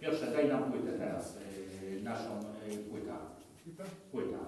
Piotrze, daj nam płytę teraz, yy, naszą yy, płytę. Płyta.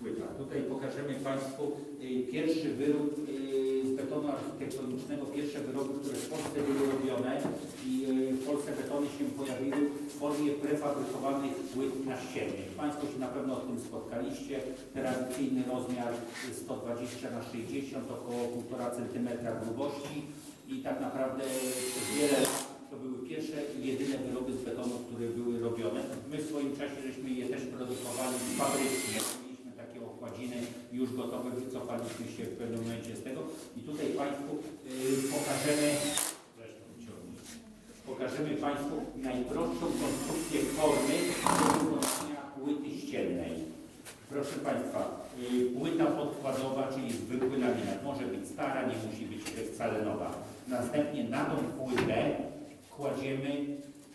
Płyta. Tutaj pokażemy Państwu y, pierwszy wyrób y, z betonu architektonicznego, pierwsze wyroby, które w Polsce były robione i y, w Polsce betony się pojawiły w formie prefabrykowanych płyt naściennych. Państwo się na pewno o tym spotkaliście. Tradycyjny rozmiar 120 na 60, około 1,5 cm grubości i tak naprawdę przez wiele lat to były pierwsze i jedyne wyroby z betonu, które były robione. My w swoim czasie żeśmy je też produkowali fabrycznie. Mieliśmy takie okładziny już gotowe, wycofaliśmy się w pewnym momencie z tego i tutaj Państwu y, pokażemy, pokażemy Państwu najprostszą konstrukcję formy wykonania płyty ściennej. Proszę Państwa, y, płyta podkładowa, czyli zwykły laminat, może być stara, nie musi być wcale nowa. Następnie na tą płytę kładziemy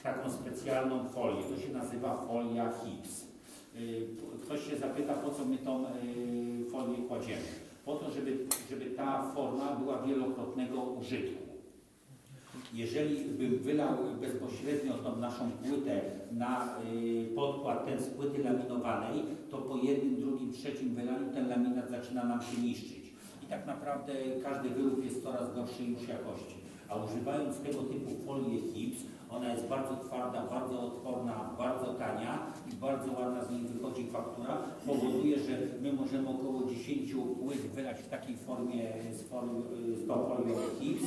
taką specjalną folię. To się nazywa folia HIPS. Y, Ktoś się zapyta, po co my tą y, folię kładziemy. Po to, żeby, żeby ta forma była wielokrotnego użytku. Jeżeli bym wylał bezpośrednio tą naszą płytę na y, podkład ten z płyty laminowanej, to po jednym, drugim, trzecim wylaniu ten laminat zaczyna nam się niszczyć. I tak naprawdę każdy wyrób jest coraz gorszej już jakości. A używając tego typu folii HIPS, ona jest bardzo twarda, bardzo odporna, bardzo tania i bardzo ładna z niej wychodzi faktura, powoduje, że my możemy około 10 płyt wylać w takiej formie z, form, z tą folią HIPS,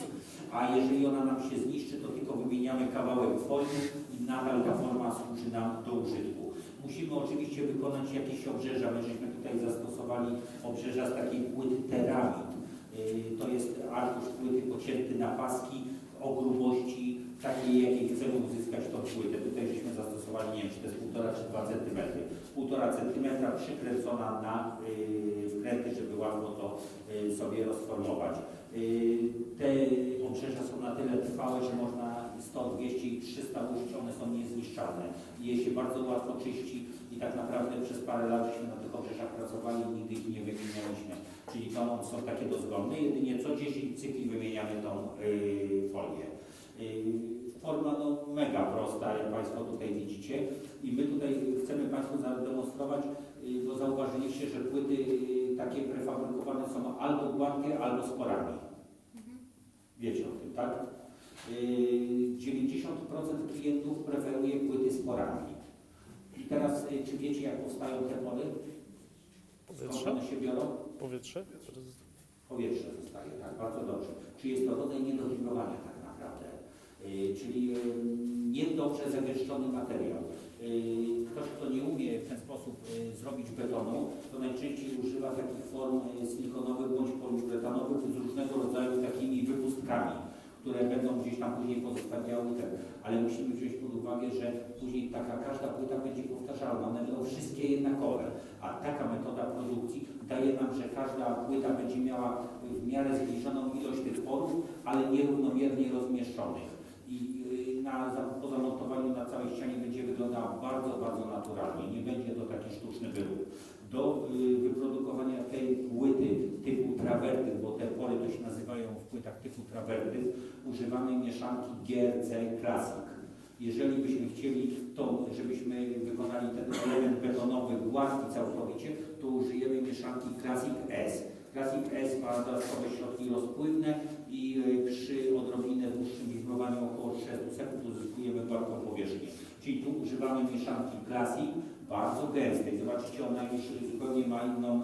a jeżeli ona nam się zniszczy, to tylko wymieniamy kawałek folii i nadal ta forma służy nam do użytku. Musimy oczywiście wykonać jakieś obrzeża. My żeśmy tutaj zastosowali obrzeża z takiej płyty teramit. Yy, To jest arkusz płyty pocięty na paski o grubości takiej, jakiej chcemy uzyskać tą płytę. Tutaj żeśmy zastosowali, nie wiem, czy to jest 1,5 czy 2 cm. 1,5 cm przykręcona na yy, wkręty, żeby łatwo to yy, sobie rozformować. Te obrzeża są na tyle trwałe, że można 100, 200 i 300 użyć, one są niezniszczalne. Je się bardzo łatwo czyści i tak naprawdę przez parę lat żeśmy na tych obrzeżach pracowali i nigdy ich nie wymienialiśmy. Czyli to są takie dozgodne, jedynie co 10 cykli wymieniamy tą yy, folię. Yy, Forma no, mega prosta, jak Państwo tutaj widzicie. I my tutaj chcemy Państwu zademonstrować, yy, bo zauważyliście, że płyty yy, takie prefabrykowane są albo gładkie, albo z porami. Wiecie o tym, tak? Yy, 90% klientów preferuje płyty z porami. I teraz, yy, czy wiecie, jak powstają te pory? Skąd one się biorą? Powietrze? Powietrze zostaje, tak, bardzo dobrze. Czyli jest to rodzaj niedowibrowania tak naprawdę. Yy, czyli niedobrze zagęszczony materiał. Yy, ktoś, kto nie umie w ten sposób zrobić betonu, to najczęściej używa takich form silikonowych bądź poliuretanowych z różnego rodzaju takimi wypustkami, które będą gdzieś tam później pozostawiały ten. Ale musimy wziąć pod uwagę, że później taka każda płyta będzie powtarzalna, one będą wszystkie jednakowe. A taka metoda produkcji daje nam, że każda płyta będzie miała w miarę zbliżoną ilość tych porów, ale nierównomiernie rozmieszczonych. I y, na, po zamontowaniu na całej ścianie będzie wyglądała bardzo, bardzo naturalnie. Nie będzie to taki sztuczny wyrób. Do y, wyprodukowania tej płyty typu trawerty, bo te pory to się nazywają w płytach typu trawerty, używamy mieszanki GRC Classic. Jeżeli byśmy chcieli to, żebyśmy wykonali ten element betonowy gładki całkowicie, to użyjemy mieszanki Classic S. Classic S ma dodatkowe środki rozpływne i y, przy odrobinę dłuższym wibrowaniu około 300 sekund uzyskujemy gładką powierzchnię. Czyli tu używamy mieszanki Classic, bardzo gęstej. Zobaczycie, ona już zupełnie ma inną,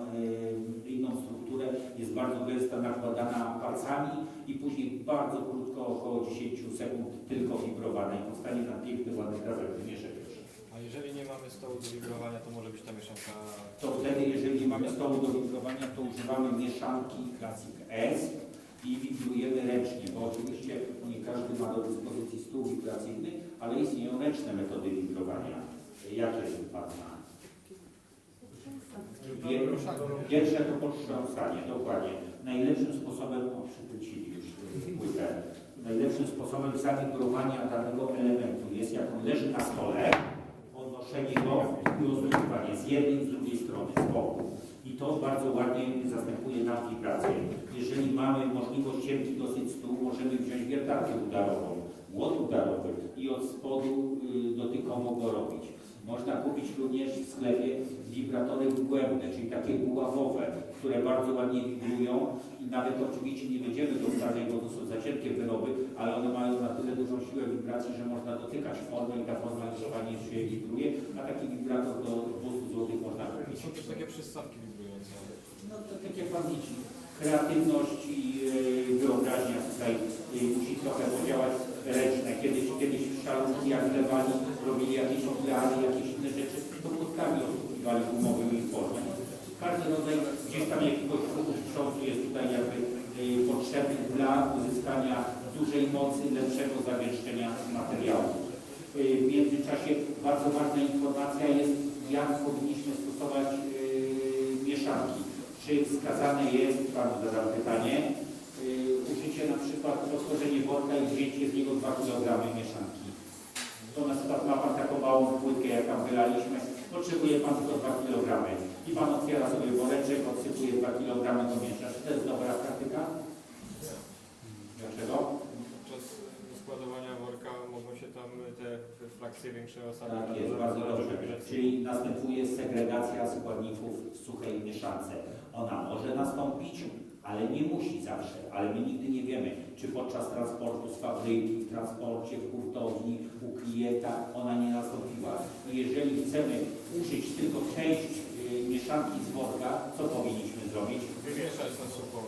y, inną strukturę, jest bardzo gęsta, nakładana palcami i później bardzo około 10 sekund tylko wibrowana i powstanie nam piękny, ładny krawędź. Nie szepczesz. A jeżeli nie mamy stołu do wibrowania, to może być ta mieszanka... to wtedy, jeżeli nie mamy stołu do wibrowania, to używamy mieszanki Classic S i wibrujemy ręcznie, bo oczywiście nie każdy ma do dyspozycji stół wibracyjny, ale istnieją ręczne metody wibrowania. Jakie jest Pana? Pier- Pierwsze to potrząsanie, dokładnie. Najlepszym sposobem, o przychwycili już płytę, najlepszym sposobem zawibrowania danego elementu jest, jak on leży na stole, podnoszenie go i rozluźniwanie z jednej z drugiej strony, z boku. I to bardzo ładnie zastępuje nam wibrację. Jeżeli mamy możliwość cienki dosyć stół, możemy wziąć wiertarkę udarową, łot udarowy i od spodu ruchomo go robić. Można kupić również w sklepie wibratory głębne, czyli takie buławowe, które bardzo ładnie wibrują i nawet oczywiście nie będziemy dostarczać, bo to są za cienkie wyroby, ale one mają na tyle dużą siłę wibracji, że można dotykać formy i ta forma fajnie się wibruje, a taki wibrator do 200 zł można kupić. Są też takie przystawki wibrujące. No to tak jak Pan widzi, kreatywność i e, wyobraźnia tutaj e, musi trochę podziałać ręczne. Kiedyś, kiedyś w szalówki jak lewali, robili jakieś okulary, jakieś inne rzeczy, to płotkami osługiwali gumowymi formami. Każdy rodzaj gdzieś tam jakiegoś wstrząsu jest tutaj jakby e, potrzebny dla uzyskania dużej mocy, lepszego zawieszczenia materiału. E, W międzyczasie bardzo ważna informacja jest, jak powinniśmy stosować e, mieszanki. Czy wskazane jest, Panu zadam pytanie, yy, użycie na przykład otworzenie worka i wzięcie z niego 2 kg mieszanki. To na przykład ma Pan taką małą płytkę, jak tam wylaliśmy, potrzebuje Pan tylko 2 kg. I Pan otwiera sobie woreczek, odsypuje 2 kg do miesza. Czy to jest dobra praktyka? Dlaczego? Podczas składowania worka mogą się tam te frakcje większe osady Tak jest, bardzo dobrze. Czyli następuje segregacja składników w suchej mieszance. Ona może nastąpić, ale nie musi zawsze. Ale my nigdy nie wiemy, czy podczas transportu z fabryki, w transporcie, w hurtowni, u klienta ona nie nastąpiła. I jeżeli chcemy użyć tylko część y, mieszanki z worka, co powinniśmy zrobić? Wymieszać na sucho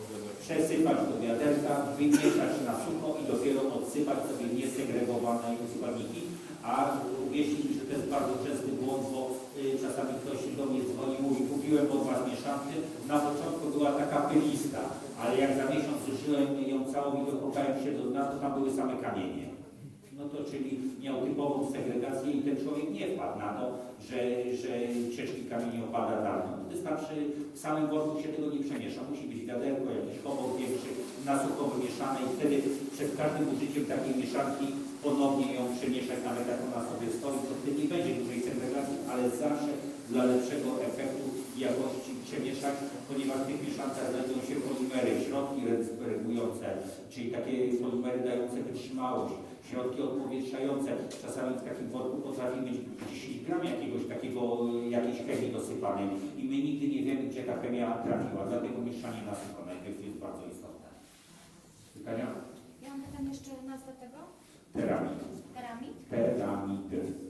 przesypać do wiaderka, wymieszać na sucho i dopiero odsypać sobie niesegregowane składniki. A uwierzcie mi, że to jest bardzo częsty błąd, bo y, czasami ktoś do mnie dzwoni i mówi, kupiłem od Was mieszankę. Na początku była taka pylista, ale jak za miesiąc zużyłem ją całą i dokopałem się do dna, to tam były same kamienie. No to czyli miał typową segregację i ten człowiek nie wpadł na to, że, że ciężki kamień opada dno. Wystarczy w samym worku się tego nie przemiesza. Musi być wiaderko, jakiś komor większy, na sucho wymieszane i wtedy przed każdym użyciem takiej mieszanki ponownie ją przemieszać, nawet jak ona sobie stoi, to wtedy nie będzie dużej segregacji, ale zawsze dla lepszego efektu jakości przemieszać, ponieważ w tych mieszankach znajdują się polimery, środki regulujące, czyli takie polimery dające wytrzymałość, środki odpowietrzające. Czasami w takim worku potrafi być 10 gram jakiegoś takiego, jakiejś chemii dosypanej i my nigdy nie wiemy, gdzie ta chemia trafiła, dlatego mieszanie na sucho najpierw jest bardzo istotne. Pytania? Ja mam pytanie jeszcze nazwę tego. Teramid. Keramid. Teramid.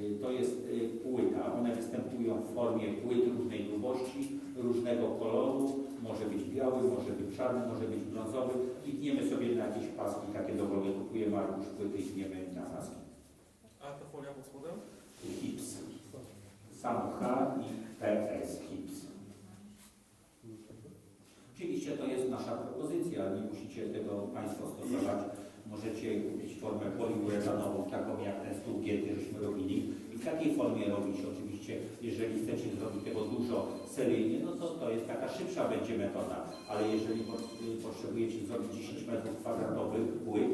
Y, To jest y, płyta. One występują w formie płyt różnej grubości, różnego koloru. Może być biały, może być czarny, może być brązowy. I tniemy sobie na jakieś paski takie dowolne. Kupujemy arkusz płyty i tniemy na paski. A ta folia pod spodem? Hips. Samo H i PS Hips. Oczywiście to jest nasza propozycja, nie musicie tego Państwo stosować. Możecie kupić formę poliuretanową, taką jak ten stół giety, żeśmy robili. I w takiej formie robić oczywiście, jeżeli chcecie zrobić tego dużo seryjnie, no to to jest taka szybsza będzie metoda, ale jeżeli y, potrzebujecie zrobić 10 metrów kwadratowych płyt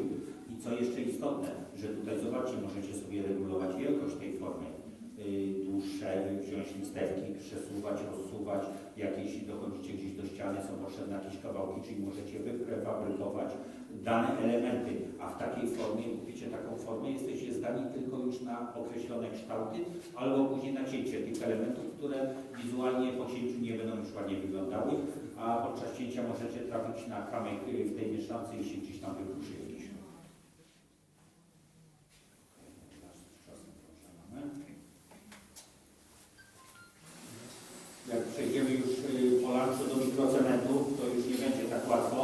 i co jeszcze istotne, że tutaj zobaczcie, możecie sobie regulować wielkość tej formy, dłuższe, wziąć listewki, przesuwać, rozsuwać, jakieś dochodzicie gdzieś do ściany, są potrzebne jakieś kawałki, czyli możecie wyprefabrykować dane elementy, a w takiej formie, kupicie taką formę, jesteście zdani tylko już na określone kształty, albo później nacięcie tych elementów, które wizualnie po cięciu nie będą już ładnie wyglądały, a podczas cięcia możecie trafić na kamyk y, w tej mieszance i się gdzieś tam wypruszy jakiś. Jak przejdziemy już y, po lunchu do mikrocementu, to już nie będzie tak łatwo,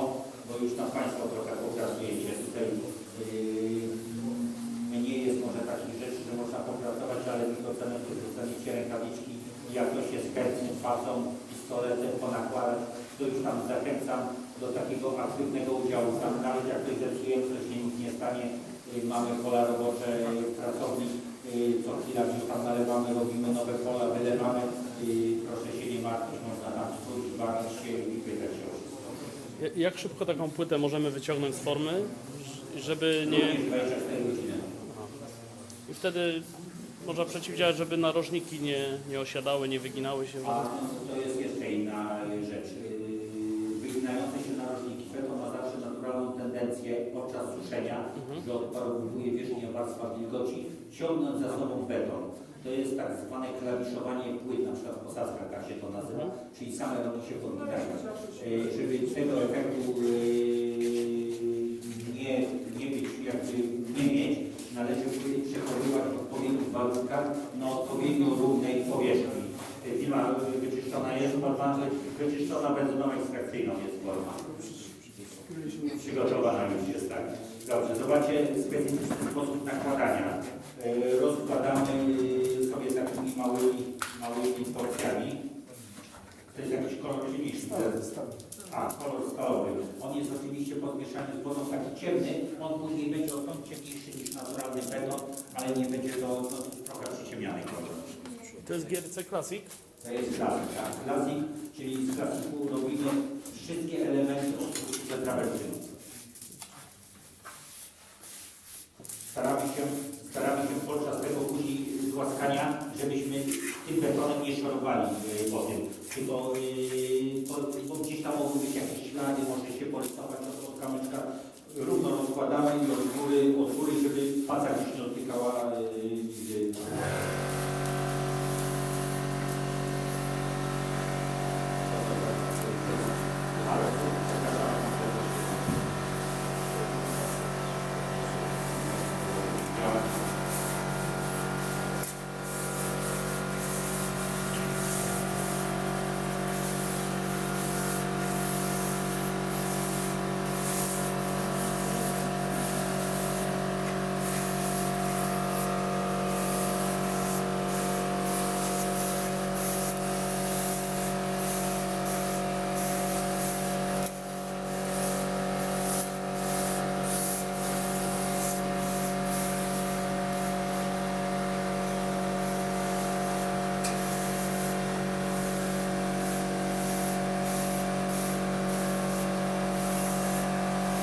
bo już tam Państwo trochę popracujecie. Tutaj yy, mniej jest może takich rzeczy, że można popracować, ale mikrocementu dostaniecie rękawiczki i jak to się z chętnym facą, pistoletem ponakładać, to już tam zachęcam do takiego aktywnego udziału. Tam nawet jak ktoś zepsuje, to się nic nie stanie. Yy, mamy pola robocze, yy, pracownik, yy, co chwila gdzieś tam nalewamy, robimy nowe pola, wylewamy. Yy, proszę się nie martwić, można tam czuć, bawić się i pytać się o wszystko. Ja- Jak szybko taką płytę możemy wyciągnąć z formy, żeby nie... Również 24 godziny. I wtedy można przeciwdziałać, żeby narożniki nie, nie osiadały, nie wyginały się. A to jest jeszcze inna rzecz. Yy, Wyginające się narożniki. Beton ma zawsze naturalną tendencję podczas suszenia, że odparowuje wierzchnia warstwa wilgoci ciągnąć za sobą beton. To jest tak zwane klawiszowanie płyt, na przykład posadzka, tak się to nazywa, czyli same robi się podbitają. E, Żeby tego efektu e, nie, nie być, jakby nie mieć, należy płyty przechowywać w odpowiednich warunkach na odpowiednio równej powierzchni. E, Firma wyczyszczona jest, forma wyczyszczona benzyną ekstrakcyjną jest forma. Przygotowana już jest tak. Dobrze, zobaczcie specyficzny sposób nakładania. E, Rozkładamy małymi, małymi porcjami. To jest jakiś kolor chemiczny. A, kolor stalowy. On jest oczywiście podmieszany z wodą taki ciemny. On później będzie o ton ciemniejszy niż naturalny beton, ale nie będzie to no, trochę przyciemniany kolor. To jest GRC Classic. To jest klasik, tak. Klasik, czyli z klasiku robimy wszystkie elementy od do trawersynu. Staramy się, staramy się podczas tego później głaskania, tym betonem nie szorowali y, po tym. Tylko bo, gdzieś tam mogą być jakieś ślady, może się porysować od, od kamyczka. Równo rozkładamy i od góry, od góry żeby paca gdzieś nie dotykała y, y,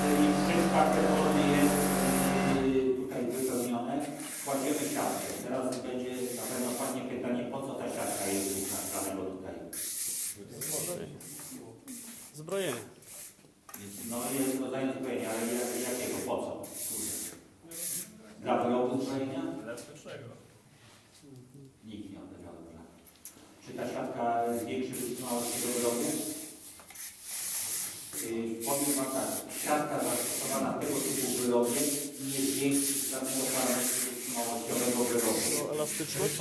Czyli trzy czwarte formy jest yy, tutaj wypełnione. Kładziemy siatkę. Teraz będzie na pewno padnie pytanie, po co ta siatka jest nastawiona tutaj? Zbrojenie. No jest rodzaj zbrojenia, ale jak- jakiego, po co? Dla wyrobu zbrojenia? Nikt nie odpowiedział. dobrze. Czy ta siatka zwiększy wytrzymałość tego wyrobu? Yy, Powiem Wam tak, siatka zastosowana w tego typu wyrobie nie zwiększy żadnego parametru wytrzymałościowego wyrobu. To elastyczność.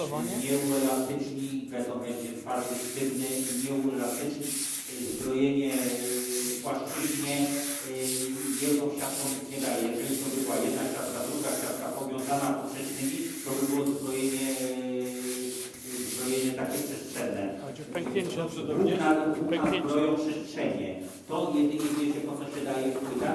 Nie uelastyczni, beton będzie twardy, sztywny, nie uelastyczni, yy, zbrojenie yy, płaszczyźnie jedną siatką nie daje. Jeżeli to by była jedna siatka, druga siatka powiązana poprzecznymi, to by było zbrojenie, yy, zbrojenie takie przestrzenne. A gdzie pęknięcie. Równa, równa Pęknięcie. zbroją przestrzenie. To jedynie wiecie po co się daje płyta,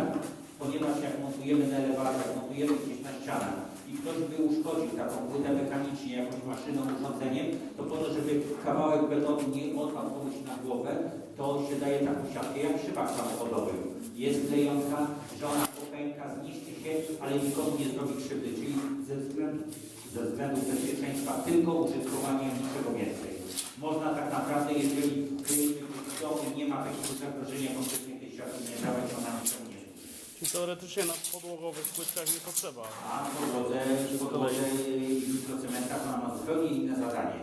ponieważ jak montujemy na elewatorach, montujemy gdzieś na ścianach i ktoś by uszkodził taką płytę mechanicznie jakąś maszyną, urządzeniem, to po to, żeby kawałek betonu nie odpadł komuś na głowę, to się daje taką siatkę jak w szybach samochodowych. Jest klejąca, że ona popęka, zniszczy się, ale nikomu nie zrobi krzywdy, czyli ze względu, ze względu bezpieczeństwa tylko użytkowanie niczego więcej. Można tak naprawdę, jeżeli w domu nie ma takiego zagrożenia konkretnie tej siatki nie dawać, ona niczemu nie. Czyli teoretycznie na podłogowych płytkach nie potrzeba. A podłodze, podłodze i mikrocementach ona ma zupełnie inne zadanie.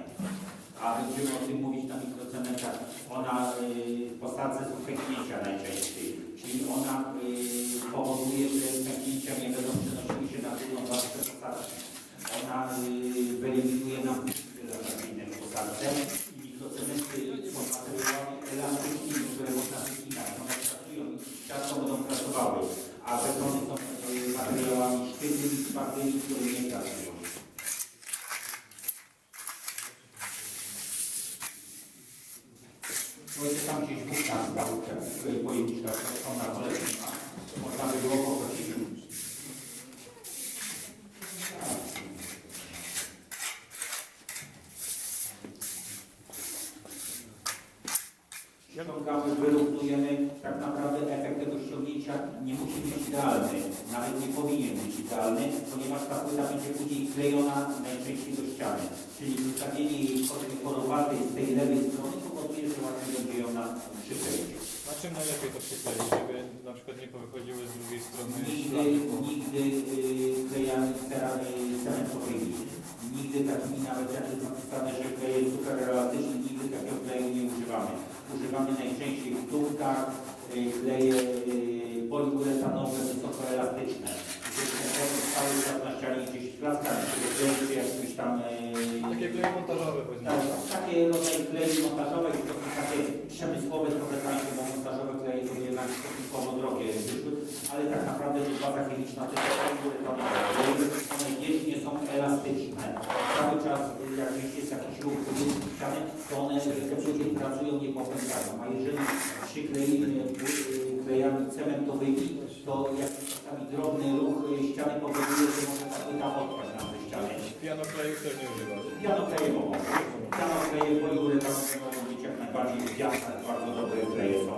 A będziemy o tym mówić na mikrocementach. Ona y, w posadce są pęknięcia najczęściej. Czyli ona y, powoduje, że pęknięcia nie będą przenosiły się na drugą warstwę posadki. Ona y, wyeliminuje nam relacjacyjne w posadce i mikrocementy są materiałami elastycznymi, które można wycinać. One pracują i ciasto będą pracowały, a betony są y, materiałami twardymi, które nie pracują. Słuchajcie, tam gdzieś wódka stał, w pojemniczkach, to są na polecenia. Można by było poprosić. Ściągamy, wyrównujemy, tak naprawdę efekt tego ściągnięcia nie musi być idealny, nawet nie powinien być idealny, ponieważ ta płyta będzie później klejona najczęściej do ściany. Czyli zostawienie jej kolorowatej z tej lewej strony powoduje, że łatwiej będzie ją na przykleić. Na czym najlepiej to przykleić, żeby na przykład nie powychodziły z drugiej strony Nigdy, nigdy yy, klejamy cera- yy, cementowej liści. nawet jak jest napisane, że klej jest super elastyczny, nigdy takiego kleju nie używamy. Używamy najczęściej w wtórkach, y, kleje y, poliuretanowe, wysokoelastyczne. Żebyśmy potem cały czas na ścianie gdzieś klaskami, żeby klej się jakimś tam... y, Takie kleje montażowe powiedzmy. tak, takie rodzaje klei montażowe i to są takie przemysłowe, trochę tańsze, bo montażowe kleje to jednak stosunkowo drogie wyszły, ale tak to jest poliuretanowe. One wiecznie są elastyczne. Cały czas y, jak jest jakiś ruch ściany, to one później pracują, nie popędzają. A jeżeli przykleimy y, klejami cementowymi, to jak czasami drobny ruch y, ściany powoduje, że może ta płyta odpaść nam ze ściany. Piano klejów też nie używasz. Pianokleje mogą. Pianokleje poliuretanowe mogą być jak najbardziej jasne, bardzo dobre kleje są,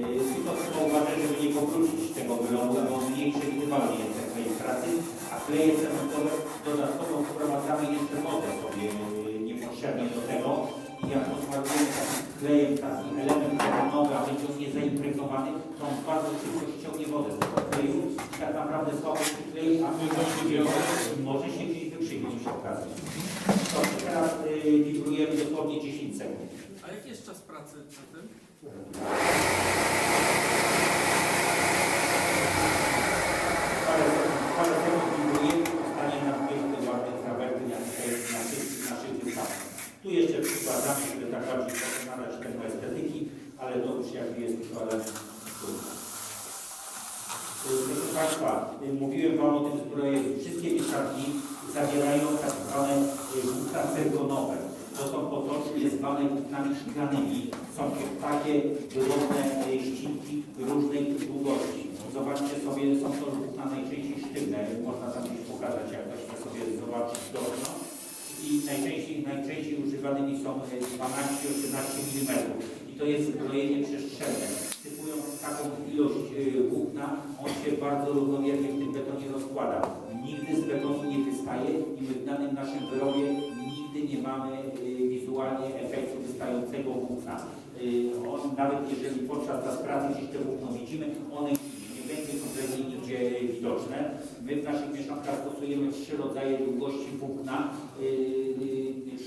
Yy, Tylko trzeba uważać, żeby nie powrócić tego wyrąbu, bo mniej przewidywalnie jest ten klej pracy, a kleje cementowe dodatkowo wprowadzamy jeszcze wodę sobie yy, niepotrzebnie do tego i jak posmarujemy takim klejem taki element betonowy, a będzie on nie zaimpregnowany, to on bardzo szybko ściągnie wodę z tego kleju i tak naprawdę słabo się klei, a może się gdzieś wykrzywić przy okazji. To teraz y, wibrujemy dosłownie 10 sekund. A jaki jest czas pracy przy tym? Parę sekund, parę sekund wibrujemy, powstanie nam piękny, ładny krawędzi, jak to jest na naszych, naszych wystawach. Tu jeszcze przykładamy, żeby tak bardziej pokonać tego estetyki, ale to już jakby jest Proszę Państwa, mówiłem Wam o tym zbrojeniu. Wszystkie mieszanki zawierają tak zwane włókna cyrkonowe. To są potocznie zwane włóknami szklanymi. Są to takie wygodne y, ścinki różnej długości. Zobaczcie sobie, są to włókna najczęściej sztywne. Można tam gdzieś pokazać, jak ktoś chce sobie zobaczyć dobrze. I najczęściej, najczęściej używanymi są y, 12-18 mm. To jest zbrojenie przestrzenne. Typując taką ilość y, włókna, on się bardzo równomiernie w tym betonie rozkłada. Nigdy z betonu nie wystaje i my w danym naszym wyrobie nigdy nie mamy y, wizualnie efektu wystającego włókna. Y, on, nawet jeżeli podczas pracy gdzieś te włókno widzimy, one nie będzie kompletnie nigdzie widoczne. My w naszych mieszankach stosujemy trzy rodzaje długości włókna,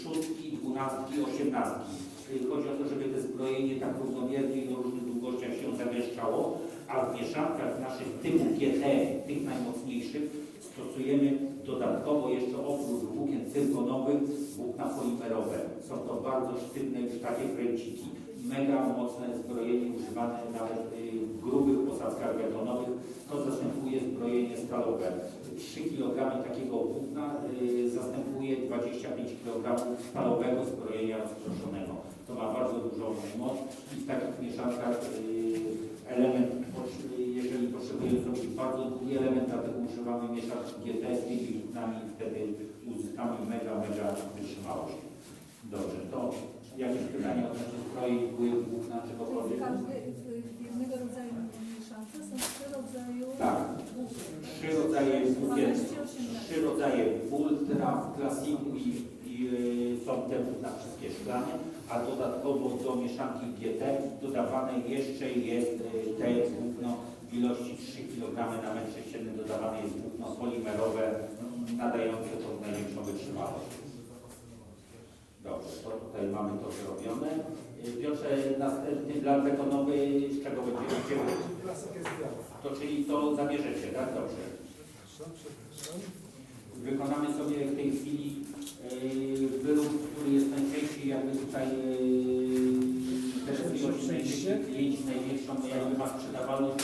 szóstki, dwunastki, osiemnastki. Chodzi o to, żeby to zbrojenie tak równomiernie i o różnych długościach się zamieszczało, a w mieszankach naszych typu GT, tych najmocniejszych, stosujemy dodatkowo jeszcze oprócz włókien cyrkonowych włókna polimerowe. Są to bardzo sztywne już takie kręciki. Mega mocne zbrojenie używane nawet y, w grubych posadzkach betonowych. To zastępuje zbrojenie stalowe. 3 kg takiego włókna y, zastępuje 25 kg stalowego zbrojenia rozproszonego. To ma bardzo dużą moc i w takich mieszankach y, element, jeżeli potrzebujemy zrobić bardzo długi element, dlatego używamy mieszanki GT z tymi włóknami i wtedy uzyskamy mega, mega wytrzymałość. Dobrze, to jakieś pytania odnośnie zbroi, wpływ włókna, W czegokolwiek? każdy, w jednego rodzaju mieszance są trzy rodzaju Tak. Trzy rodzaje włókien, 12, 18. trzy rodzaje ultra, klasiku i, y, są te włókna wszystkie szklane, a dodatkowo do mieszanki GT dodawane jeszcze jest y, te włókno w ilości 3 kg na metr sześcienny dodawane jest włókno polimerowe mm, nadające tą największą wytrzymałość. Dobrze, to tutaj mamy to zrobione. Y, Piotrze, następny blat betonowy, z czego będziemy chcieli? To czyli to zabierzecie, tak? Dobrze. Wykonamy sobie w tej chwili wyrób, który jest najczęściej jakby tutaj yy, też największych klientów, największą jakby ma sprzedawalność